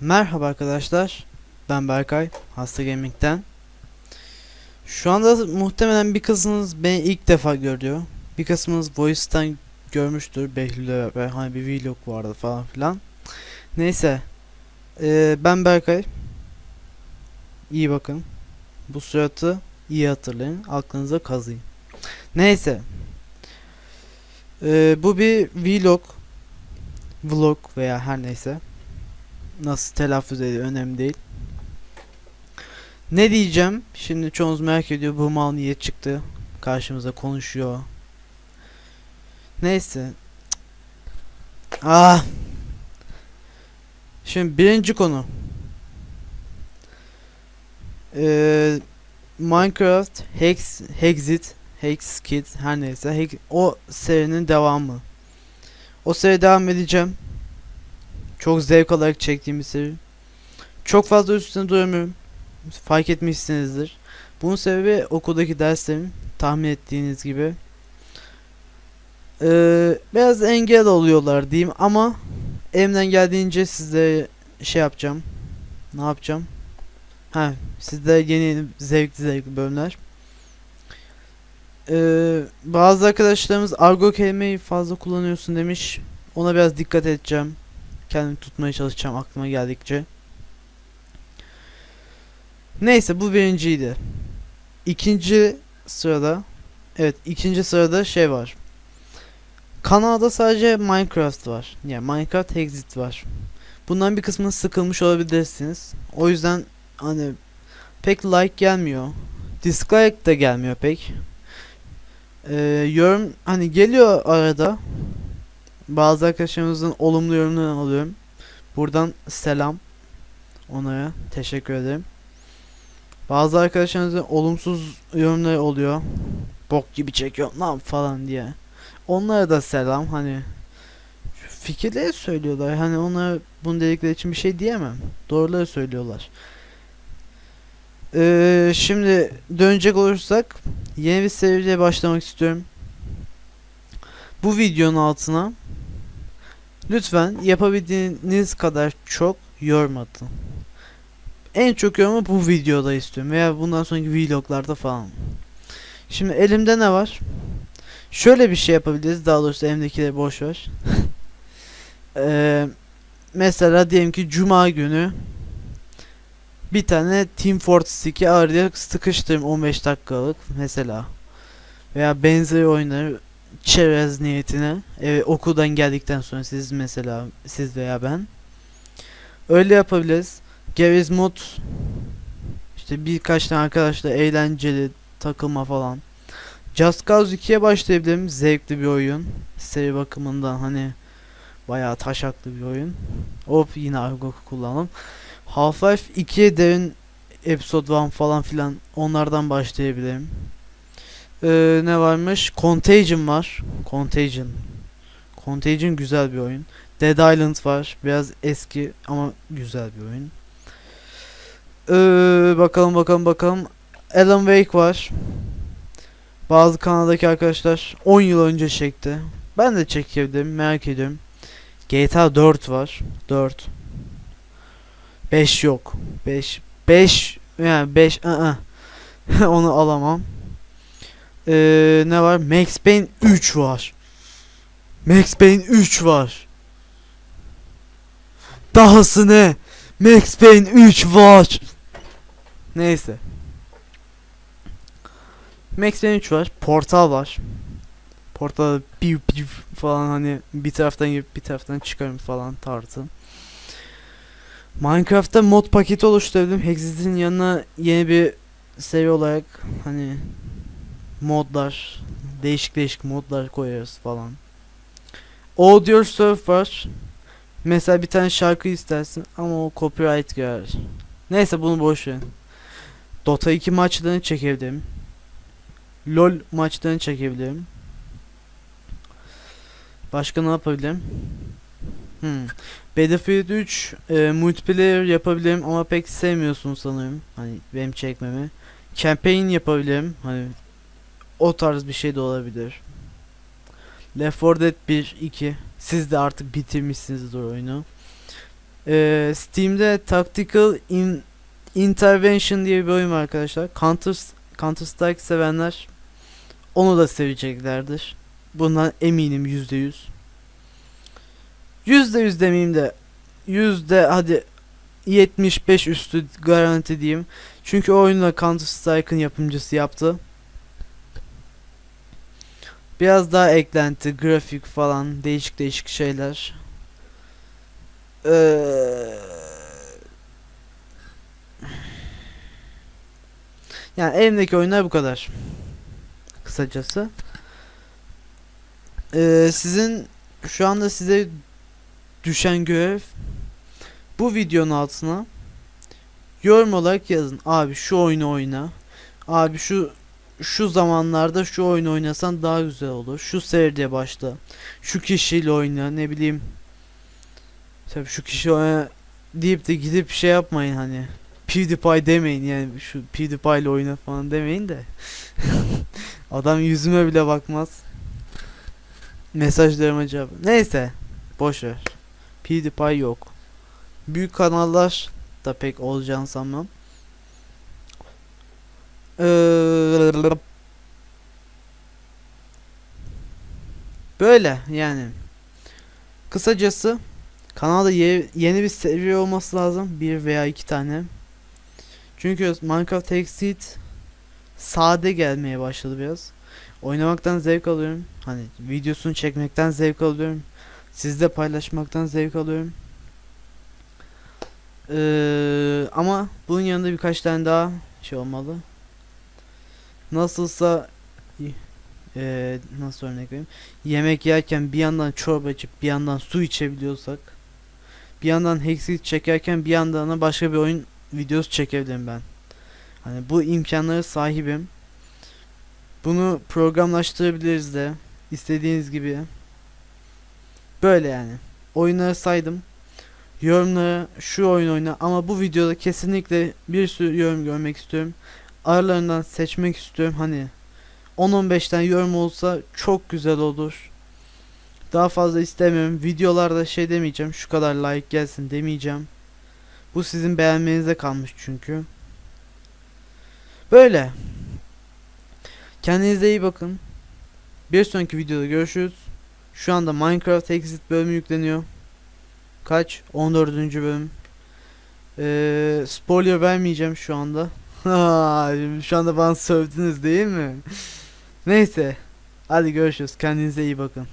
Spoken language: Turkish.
Merhaba arkadaşlar. Ben Berkay, Hasta Gaming'den. Şu anda muhtemelen bir kısmınız beni ilk defa görüyor. Bir kısmınız Voice'tan görmüştür. Behlül'le beraber hani bir vlog vardı falan filan. Neyse. Ee, ben Berkay. İyi bakın. Bu suratı iyi hatırlayın. Aklınıza kazıyın. Neyse. Ee, bu bir vlog. Vlog veya her neyse nasıl telaffuz ediyor önemli değil. Ne diyeceğim? Şimdi çoğunuz merak ediyor bu mal niye çıktı? Karşımıza konuşuyor. Neyse. Ah. Şimdi birinci konu. Ee, Minecraft Hex Hexit Hex Kid her neyse Hex- o serinin devamı. O seri devam edeceğim. Çok zevk alarak çektiğim bir seri. Çok fazla üstüne duramıyorum. Fark etmişsinizdir. Bunun sebebi okuldaki derslerim. Tahmin ettiğiniz gibi. Ee, biraz engel oluyorlar diyeyim ama elimden geldiğince size şey yapacağım. Ne yapacağım? Ha, sizde yeni zevkli zevkli bölümler. Ee, bazı arkadaşlarımız argo kelimeyi fazla kullanıyorsun demiş. Ona biraz dikkat edeceğim kendimi tutmaya çalışacağım aklıma geldikçe. Neyse bu birinciydi. İkinci sırada evet ikinci sırada şey var. Kanalda sadece Minecraft var. Yani Minecraft Exit var. Bundan bir kısmını sıkılmış olabilirsiniz. O yüzden hani pek like gelmiyor. Dislike de gelmiyor pek. Ee, yorum hani geliyor arada bazı arkadaşlarımızın olumlu yorumlarını alıyorum. Buradan selam onlara teşekkür ederim. Bazı arkadaşlarımızın olumsuz yorumları oluyor. Bok gibi çekiyor lan falan diye. Onlara da selam hani fikirleri söylüyorlar. Hani onlara bunu dedikleri için bir şey diyemem. Doğruları söylüyorlar. Ee, şimdi dönecek olursak yeni bir seriye başlamak istiyorum. Bu videonun altına Lütfen yapabildiğiniz kadar çok yorum atın. En çok yorumu bu videoda istiyorum veya bundan sonraki vloglarda falan. Şimdi elimde ne var? Şöyle bir şey yapabiliriz. Daha doğrusu elimdekileri boş ver. Ee, mesela diyelim ki cuma günü bir tane Team Fortress 2 araya sıkıştırayım 15 dakikalık mesela. Veya benzeri oyunları çerez niyetine evet, okuldan geldikten sonra siz mesela siz veya ben öyle yapabiliriz. Garry's Mod işte birkaç tane arkadaşla eğlenceli takılma falan. Just Cause 2'ye başlayabilirim. Zevkli bir oyun. Seri bakımından hani bayağı taşaklı bir oyun. Hop yine argo kullanalım. Half-Life 2'ye derin Episode 1 falan filan onlardan başlayabilirim. Ee, ne varmış? Contagion var. Contagion. Contagion güzel bir oyun. Dead Island var. Biraz eski ama güzel bir oyun. Ee, bakalım bakalım bakalım. Alan Wake var. Bazı kanaldaki arkadaşlar 10 yıl önce çekti. Ben de çekebilirim merak ediyorum. GTA 4 var. 4. 5 yok. 5 5 yani 5 ı onu alamam. Ee, ne var? Max Payne 3 var. Max Payne 3 var. Dahası ne? Max Payne 3 var. Neyse. Max Payne 3 var. Portal var. Portal piu piu falan hani bir taraftan girip bir taraftan çıkarım falan tarzı. Minecraft'ta mod paketi oluşturdum. Hexit'in yanına yeni bir seviye olarak hani modlar, değişik değişik modlar koyarız falan. Audio surf var. Mesela bir tane şarkı istersin ama o copyright girer. Neyse bunu boş verin. Dota 2 maçlarını çekebilirim. LoL maçlarını çekebilirim. Başka ne yapabilirim? Hmm. Battlefield 3 e, multiplayer yapabilirim ama pek sevmiyorsun sanırım. Hani benim çekmemi. Campaign yapabilirim. Hani o tarz bir şey de olabilir. Left 4 Dead 1, 2. Siz de artık bitirmişsinizdir oyunu. Ee, Steam'de Tactical In- Intervention diye bir oyun var arkadaşlar. Counter Counter Strike sevenler onu da seveceklerdir. Bundan eminim yüzde yüz. Yüzde yüz demeyeyim de yüzde hadi 75 üstü garanti diyeyim. Çünkü oyunu da Counter Strike'ın yapımcısı yaptı. Biraz daha eklenti, grafik falan değişik değişik şeyler. Eee yani elimdeki oyunlar bu kadar. Kısacası. Eee, sizin şu anda size düşen görev bu videonun altına yorum olarak yazın. Abi şu oyunu oyna. Abi şu şu zamanlarda şu oyunu oynasan daha güzel olur. Şu seride başla. Şu kişiyle oyna ne bileyim. Tabii şu kişi oyna deyip de gidip şey yapmayın hani. PewDiePie demeyin yani şu PewDiePie ile oyna falan demeyin de. Adam yüzüme bile bakmaz. Mesajlarıma cevap. Neyse. Boş ver. PewDiePie yok. Büyük kanallar da pek olacağını sanmam. Eee, Böyle yani. Kısacası kanalda ye- yeni bir seviye olması lazım. Bir veya iki tane. Çünkü Minecraft Exit sade gelmeye başladı biraz. Oynamaktan zevk alıyorum. Hani videosunu çekmekten zevk alıyorum. Sizle paylaşmaktan zevk alıyorum. Eee, ama bunun yanında birkaç tane daha şey olmalı. Nasılsa eee nasıl örnek vereyim? Yemek yerken bir yandan çorba içip bir yandan su içebiliyorsak bir yandan Hexit çekerken bir yandan da başka bir oyun videosu çekebilirim ben. Hani bu imkanları sahibim. Bunu programlaştırabiliriz de istediğiniz gibi. Böyle yani. Oyunları saydım. Yorumlara şu oyun oyna ama bu videoda kesinlikle bir sürü yorum görmek istiyorum. Aralarından seçmek istiyorum. Hani 10-15 tane yorum olsa çok güzel olur. Daha fazla istemiyorum. Videolarda şey demeyeceğim. Şu kadar like gelsin demeyeceğim. Bu sizin beğenmenize kalmış çünkü. Böyle. Kendinize iyi bakın. Bir sonraki videoda görüşürüz. Şu anda Minecraft Exit bölümü yükleniyor. Kaç? 14. bölüm. Ee, spoiler vermeyeceğim şu anda. Şu anda bana sövdünüz değil mi? Neyse. Hadi görüşürüz. Kendinize iyi bakın.